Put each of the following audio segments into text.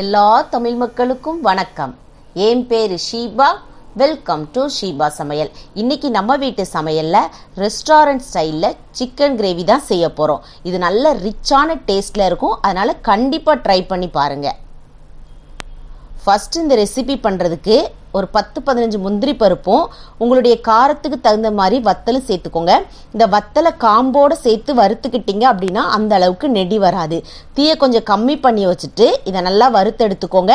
எல்லா தமிழ் மக்களுக்கும் வணக்கம். என் பேரு ஷீபா. வெல்கம் டு ஷீபா சமையல். இன்னைக்கு நம்ம வீட்டு சமையலில் ரெஸ்டாரண்ட் ஸ்டைலில் சிக்கன் கிரேவி தான் செய்ய போகிறோம் இது நல்ல ரிச்சான டேஸ்ட்டில் இருக்கும். அதனால் கண்டிப்பாக ட்ரை பண்ணி பாருங்கள் ஃபஸ்ட்டு இந்த ரெசிபி பண்ணுறதுக்கு ஒரு பத்து பதினஞ்சு முந்திரி பருப்பும் உங்களுடைய காரத்துக்கு தகுந்த மாதிரி வத்தலும் சேர்த்துக்கோங்க. இந்த வத்தலை காம்போடு சேர்த்து வறுத்துக்கிட்டீங்க அப்படின்னா அந்த அளவுக்கு நெடி வராது. தீயை கொஞ்சம் கம்மி பண்ணி வச்சுட்டு இதை நல்லா வறுத்து எடுத்துக்கோங்க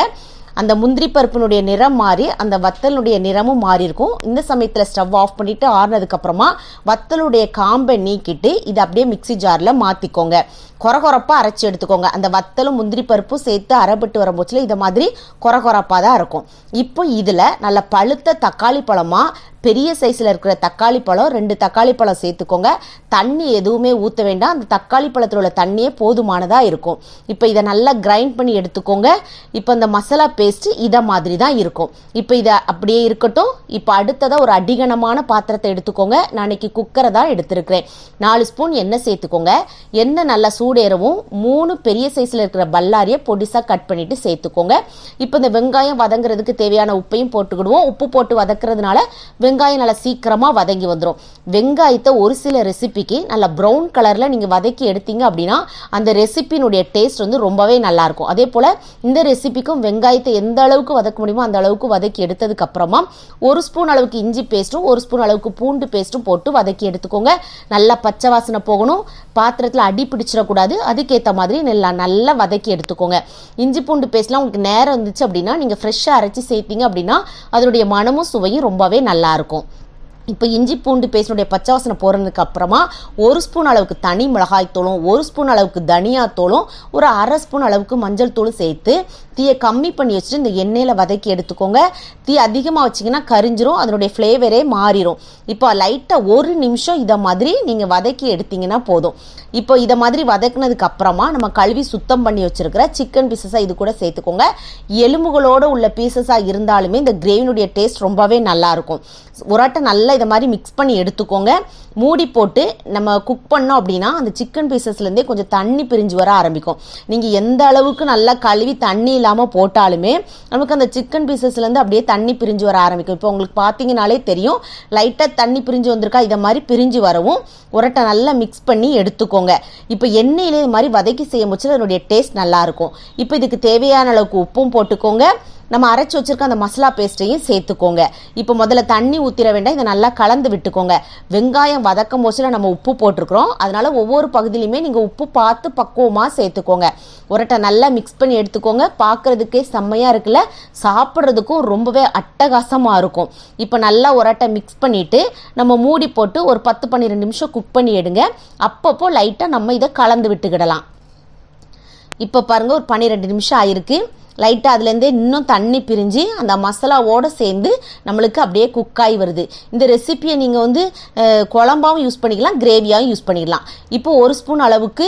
அந்த முந்திரி பருப்பினுடைய நிறம் மாறி அந்த வத்தலுடைய நிறமும் மாறி இருக்கும் இந்த சமயத்தில் ஸ்டவ் ஆஃப் பண்ணிட்டு ஆறுனதுக்கப்புறமா வத்தலுடைய காம்பை நீக்கிட்டு இதை அப்படியே மிக்ஸி ஜாரில் மாற்றிக்கோங்க கொரகொரப்பாக அரைச்சி எடுத்துக்கோங்க. அந்த வத்தலும் முந்திரி பருப்பும் சேர்த்து அரைப்பட்டு வரும்போச்சில் இதை மாதிரி கொரகொரப்பாக தான் இருக்கும். இப்போ இதில் நல்ல பழுத்த தக்காளி பழமாக பெரிய சைஸில் இருக்கிற தக்காளி பழம் ரெண்டு தக்காளி பழம் சேர்த்துக்கோங்க. தண்ணி எதுவுமே ஊற்ற வேண்டாம். அந்த தக்காளி பழத்தில் உள்ள தண்ணியே போதுமானதாக இருக்கும். இப்போ இதை நல்லா கிரைண்ட் பண்ணி எடுத்துக்கோங்க. இப்போ இந்த மசாலா பேஸ்ட்டு இதை மாதிரி தான் இருக்கும். இப்போ இதை அப்படியே இருக்கட்டும். இப்போ அடுத்ததாக ஒரு அடிகனமான பாத்திரத்தை எடுத்துக்கோங்க. நான் இன்னைக்கு குக்கரை தான் எடுத்திருக்கிறேன். நாலு ஸ்பூன் எண்ணெய் சேர்த்துக்கோங்க. எண்ணெய் நல்லா சூடேறவும் மூணு பெரிய சைஸில் இருக்கிற பல்லாரியை பொடிசாக கட் பண்ணிவிட்டு சேர்த்துக்கோங்க. இப்போ இந்த வெங்காயம் வதங்குறதுக்கு தேவையான உப்பையும் போட்டுக்கிடுவோம். உப்பு போட்டு வதக்குறதுனால வெங்காயம் நல்லா சீக்கிரமாக வதங்கி வந்துடும் வெங்காயத்தை ஒரு சில ரெசிபிக்கு நல்லா ப்ரௌன் கலரில் நீங்கள் வதக்கி எடுத்தீங்க அப்படின்னா அந்த ரெசிபியினுடைய டேஸ்ட் வந்து ரொம்பவே நல்லாயிருக்கும் அதே போல் இந்த ரெசிபிக்கும் வெங்காயத்தை எந்த அளவுக்கு வதக்க முடியுமோ அந்த அளவுக்கு வதக்கி எடுத்ததுக்கு அப்புறமா ஒரு ஸ்பூன் அளவுக்கு இஞ்சி பேஸ்ட்டும் ஒரு ஸ்பூன் அளவுக்கு பூண்டு பேஸ்ட்டும் போட்டு வதக்கி எடுத்துக்கோங்க. நல்லா பச்சை வாசனை போகணும். பாத்திரத்தில் அடி பிடிச்சிடக்கூடாது. அதுக்கேற்ற மாதிரி நல்லா நல்லா வதக்கி எடுத்துக்கோங்க. இஞ்சி பூண்டு பேஸ்ட்லாம் உங்களுக்கு நேரம் இருந்துச்சு அப்படின்னா நீங்கள் ஃப்ரெஷ்ஷாக அரைச்சி சேர்த்தீங்க அப்படின்னா அதனுடைய மனமும் சுவையும் ரொம்பவே நல்லாயிருக்கும் இப்போ இஞ்சி பூண்டு பேஸ்டுடைய பச்சை வாசனை போகிறதுக்கு அப்புறமா ஒரு ஸ்பூன் அளவுக்கு தனி மிளகாய் தூளும் ஒரு ஸ்பூன் அளவுக்கு தனியா ஒரு அரை ஸ்பூன் அளவுக்கு மஞ்சள் தூளும் சேர்த்து தீயை கம்மி பண்ணி வச்சுட்டு இந்த எண்ணெயில் வதக்கி எடுத்துக்கோங்க. தீ அதிகமாக வச்சிங்கன்னா கரிஞ்சிரும் அதனுடைய ஃப்ளேவரே மாறிடும் இப்போ லைட்டாக ஒரு நிமிஷம் இதை மாதிரி நீங்கள் வதக்கி எடுத்தீங்கன்னா போதும். இப்போ இதை மாதிரி வதக்குனதுக்கு அப்புறமா நம்ம கழுவி சுத்தம் பண்ணி வச்சுருக்கிற சிக்கன் பீசஸாக இது கூட சேர்த்துக்கோங்க. எலும்புகளோடு உள்ள பீசஸாக இருந்தாலுமே இந்த கிரேவினுடைய டேஸ்ட் ரொம்பவே நல்லாயிருக்கும் ஒராட்டை நல்லா இதை மாதிரி மிக்ஸ் பண்ணி எடுத்துக்கோங்க. மூடி போட்டு நம்ம குக் பண்ணோம் அப்படின்னா அந்த சிக்கன் பீசஸ்லேருந்தே கொஞ்சம் தண்ணி பிரிஞ்சு வர ஆரம்பிக்கும். நீங்கள் எந்த அளவுக்கு நல்லா கழுவி தண்ணி இல்லாமல் போட்டாலுமே நமக்கு அந்த சிக்கன் பீசஸ்லேருந்து அப்படியே தண்ணி பிரிஞ்சு வர ஆரம்பிக்கும். இப்போ உங்களுக்கு பார்த்தீங்கனாலே தெரியும் லைட்டாக தண்ணி பிரிஞ்சு வந்திருக்கா இதை மாதிரி பிரிஞ்சு வரவும் உரட்டை நல்லா மிக்ஸ் பண்ணி எடுத்துக்கோங்க. இப்போ எண்ணெயிலே இது மாதிரி வதக்கி செய்யும் போச்சு அதனுடைய டேஸ்ட் நல்லாயிருக்கும் இப்போ இதுக்கு தேவையான அளவுக்கு உப்பும் போட்டுக்கோங்க. நம்ம அரைச்சி வச்சிருக்க அந்த மசாலா பேஸ்ட்டையும் சேர்த்துக்கோங்க. இப்போ முதல்ல தண்ணி ஊற்றிட வேண்டாம் இதை நல்லா கலந்து விட்டுக்கோங்க. வெங்காயம் வதக்கும் போச்சுல நம்ம உப்பு போட்டிருக்கிறோம். அதனால் ஒவ்வொரு பகுதியிலையுமே நீங்கள் உப்பு பார்த்து பக்குவமாக சேர்த்துக்கோங்க. உரட்டை நல்லா மிக்ஸ் பண்ணி எடுத்துக்கோங்க. பார்க்குறதுக்கே செம்மையாக இருக்குல்ல? சாப்பிட்றதுக்கும் ரொம்பவே அட்டகாசமாக இருக்கும். இப்போ நல்லா உரட்டை மிக்ஸ் பண்ணிவிட்டு நம்ம மூடி போட்டு ஒரு பத்து பன்னிரெண்டு நிமிஷம் குக் பண்ணி எடுங்க. அப்பப்போ லைட்டாக நம்ம இதை கலந்து விட்டுக்கிடலாம். இப்போ பாருங்கள் ஒரு பன்னிரெண்டு நிமிஷம் ஆயிருக்கு. லைட்டாக அதுலேருந்தே இன்னும் தண்ணி பிரிஞ்சு அந்த மசாலாவோடு சேர்ந்து நம்மளுக்கு அப்படியே குக்காகி வருது. இந்த ரெசிப்பியை நீங்கள் வந்து குழம்பாகவும் குழம்பாவும் யூஸ் பண்ணிக்கலாம் கிரேவியாகவும் யூஸ் பண்ணிக்கலாம். இப்போ ஒரு ஸ்பூன் அளவுக்கு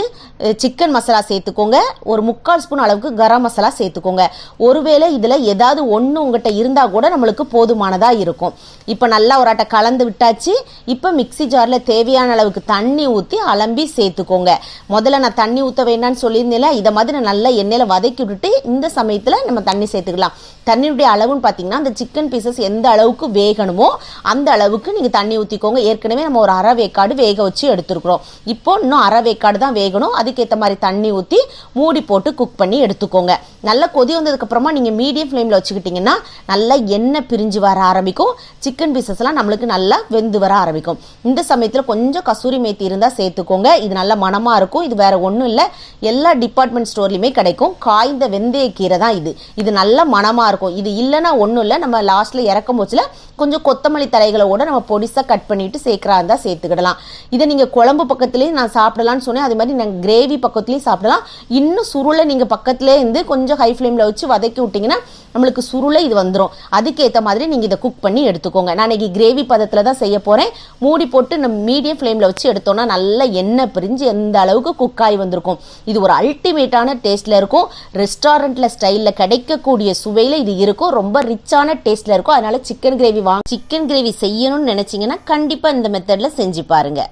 சிக்கன் மசாலா சேர்த்துக்கோங்க. ஒரு முக்கால் ஸ்பூன் அளவுக்கு கரம் மசாலா சேர்த்துக்கோங்க. ஒருவேளை இதில் ஏதாவது ஒன்று உங்கள்கிட்ட இருந்தால் கூட நம்மளுக்கு போதுமானதாக இருக்கும். இப்போ நல்லா ஒரு ஆட்டை கலந்து விட்டாச்சு. இப்போ மிக்ஸி ஜாரில் தேவையான அளவுக்கு தண்ணி ஊற்றி அலம்பி சேர்த்துக்கோங்க. முதல்ல நான் தண்ணி ஊற்ற வேண்டாம்னு சொல்லியிருந்தேன்ல இதை மாதிரி நான் நல்லா எண்ணெயில் வதக்கி விட்டுட்டு இந்த சமயத்தில் நம்ம தண்ணி சேர்த்துக்கலாம். தண்ணியுடைய அளவுன்னு பார்த்தீங்கன்னா அந்த சிக்கன் பீசஸ் எந்த அளவுக்கு வேகணுமோ அந்த அளவுக்கு நீங்கள் தண்ணி ஊற்றிக்கோங்க ஏற்கனவே நம்ம ஒரு அரை வேக்காடு வேக வச்சு எடுத்துருக்குறோம். இப்போ இன்னும் அரை வேக்காடு தான் வேகணும். அதுக்கேற்ற மாதிரி தண்ணி ஊற்றி மூடி போட்டு குக் பண்ணி எடுத்துக்கோங்க. நல்லா கொதி வந்ததுக்கப்புறமா நீங்கள் மீடியம் ஃப்ளேமில் வச்சுக்கிட்டிங்கன்னா நல்லா எண்ணெய் பிரிஞ்சு வர ஆரம்பிக்கும். சிக்கன் பீசஸ்லாம் நம்மளுக்கு நல்லா வெந்து வர ஆரம்பிக்கும். இந்த சமயத்தில் கொஞ்சம் கசூரி மேத்தி இருந்தால் சேர்த்துக்கோங்க. இது நல்ல மனமாக இருக்கும். இது வேறு ஒன்றும் இல்லை. எல்லா டிபார்ட்மெண்ட் ஸ்டோர்லையுமே கிடைக்கும். காய்ந்த வெந்தய கீரை தான் இது. இது நல்ல மணமாக இருக்கும். இது இல்லைன்னா ஒன்றும் இல்லை. நம்ம லாஸ்ட்டில் இறக்கும் போச்சுல கொஞ்சம் கொத்தமல்லி தழைகளோட நம்ம பொடிசாக கட் பண்ணிட்டு சேர்க்குறா இருந்தால் சேர்த்துக்கிடலாம். இதை நீங்கள் குழம்பு பக்கத்துலேயும் நான் சாப்பிடலாம்னு சொன்னேன். அது மாதிரி நாங்கள் கிரேவி பக்கத்துலேயும் சாப்பிடலாம். இன்னும் சுருளை நீங்கள் பக்கத்துலேயே இருந்து கொஞ்சம் ஹை ஃப்ளேமில் வச்சு வதக்கி விட்டிங்கன்னா நம்மளுக்கு சுருளை இது வந்துடும் அதுக்கேற்ற மாதிரி நீங்கள் இதை குக் பண்ணி எடுத்துக்கோங்க. நான் இன்னைக்கு கிரேவி பதத்தில் தான் செய்ய போகிறேன் மூடி போட்டு நம்ம மீடியம் ஃப்ளேமில் வச்சு எடுத்தோம்னா நல்லா எண்ணெய் பிரிஞ்சு எந்த அளவுக்கு குக் ஆகி வந்திருக்கும். இது ஒரு அல்டிமேட்டான டேஸ்ட்டில் இருக்கும். ரெஸ்டாரண்ட்டில் ஸ்டைல் ஸ்டைலில் கிடைக்கக்கூடிய சுவையில் இது இருக்கும். ரொம்ப ரிச்சான டேஸ்ட்டில் இருக்கும். அதனால சிக்கன் கிரேவி வாங்க சிக்கன் கிரேவி செய்யணும்னு நினச்சிங்கன்னா கண்டிப்பாக இந்த மெத்தடில் செஞ்சு பாருங்கள்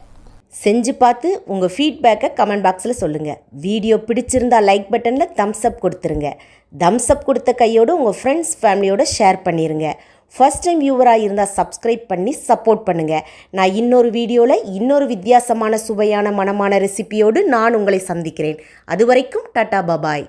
செஞ்சு பார்த்து உங்கள் ஃபீட்பேக்கை கமெண்ட் பாக்ஸில் சொல்லுங்கள் வீடியோ பிடிச்சிருந்தா லைக் பட்டனில் தம்ஸ் அப் கொடுத்துருங்க. தம்ஸ் அப் கொடுத்த கையோடு உங்கள் ஃப்ரெண்ட்ஸ் ஃபேமிலியோட ஷேர் பண்ணிடுங்க ஃபர்ஸ்ட் டைம் வியூவராக இருந்தால் சப்ஸ்கிரைப் பண்ணி சப்போர்ட் பண்ணுங்கள் நான் இன்னொரு வீடியோவில் இன்னொரு வித்தியாசமான சுவையான மனமான ரெசிபியோடு நான் உங்களை சந்திக்கிறேன். அது வரைக்கும் டாட்டா பபாய்